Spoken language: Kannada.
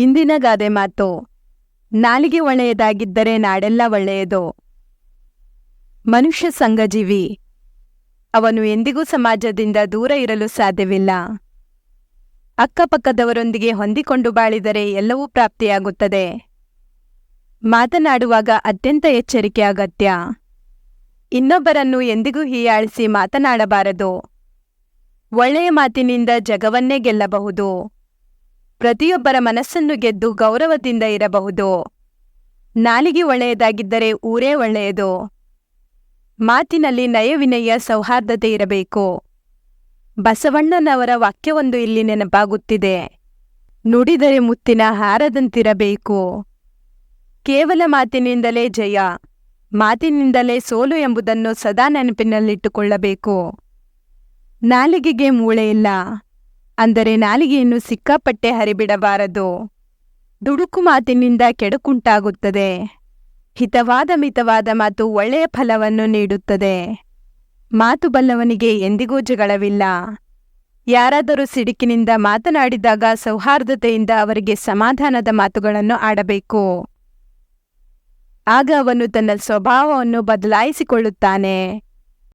ಇಂದಿನ ಗಾದೆ ಮಾತು. ನಾಲಿಗೆ ಒಳ್ಳೆಯದಾಗಿದ್ದರೆ ನಾಡೆಲ್ಲ ಒಳ್ಳೆಯದು. ಮನುಷ್ಯ ಸಂಘಜೀವಿ. ಅವನು ಎಂದಿಗೂ ಸಮಾಜದಿಂದ ದೂರ ಇರಲು ಸಾಧ್ಯವಿಲ್ಲ. ಅಕ್ಕಪಕ್ಕದವರೊಂದಿಗೆ ಹೊಂದಿಕೊಂಡು ಬಾಳಿದರೆ ಎಲ್ಲವೂ ಪ್ರಾಪ್ತಿಯಾಗುತ್ತದೆ. ಮಾತನಾಡುವಾಗ ಅತ್ಯಂತ ಎಚ್ಚರಿಕೆ ಅಗತ್ಯ. ಇನ್ನೊಬ್ಬರನ್ನು ಎಂದಿಗೂ ಹೀಯಾಳಿಸಿ ಮಾತನಾಡಬಾರದು. ಒಳ್ಳೆಯ ಮಾತಿನಿಂದ ಜಗವನ್ನೇ ಗೆಲ್ಲಬಹುದು. ಪ್ರತಿಯೊಬ್ಬರ ಮನಸ್ಸನ್ನು ಗೆದ್ದು ಗೌರವದಿಂದ ಇರಬಹುದು. ನಾಲಿಗೆ ಒಳ್ಳೆಯದಾಗಿದ್ದರೆ ಊರೇ ಒಳ್ಳೆಯದು. ಮಾತಿನಲ್ಲಿ ನಯವಿನಯ ಸೌಹಾರ್ದತೆ ಇರಬೇಕು. ಬಸವಣ್ಣನವರ ವಾಕ್ಯವೊಂದು ಇಲ್ಲಿ ನೆನಪಾಗುತ್ತಿದೆ. ನುಡಿದರೆ ಮುತ್ತಿನ ಹಾರದಂತಿರಬೇಕು. ಕೇವಲ ಮಾತಿನಿಂದಲೇ ಜಯ, ಮಾತಿನಿಂದಲೇ ಸೋಲು ಎಂಬುದನ್ನು ಸದಾ ನೆನಪಿನಲ್ಲಿಟ್ಟುಕೊಳ್ಳಬೇಕು. ನಾಲಿಗೆಗೆ ಮೂಳೆ ಇಲ್ಲ. ಅಂದರೆ ನಾಲಿಗೆಯನ್ನು ಸಿಕ್ಕಾಪಟ್ಟೆ ಹರಿಬಿಡಬಾರದು. ದುಡುಕು ಮಾತಿನಿಂದ ಕೆಡುಕುಂಟಾಗುತ್ತದೆ. ಹಿತವಾದ ಮಿತವಾದ ಮಾತು ಒಳ್ಳೆಯ ಫಲವನ್ನು ನೀಡುತ್ತದೆ. ಮಾತು ಬಲ್ಲವನಿಗೆ ಎಂದಿಗೂ ಜಗಳವಿಲ್ಲ. ಯಾರಾದರೂ ಸಿಡುಕಿನಿಂದ ಮಾತನಾಡಿದಾಗ ಸೌಹಾರ್ದತೆಯಿಂದ ಅವರಿಗೆ ಸಮಾಧಾನದ ಮಾತುಗಳನ್ನು ಆಡಬೇಕು. ಆಗ ಅವನು ತನ್ನ ಸ್ವಭಾವವನ್ನು ಬದಲಾಯಿಸಿಕೊಳ್ಳುತ್ತಾನೆ.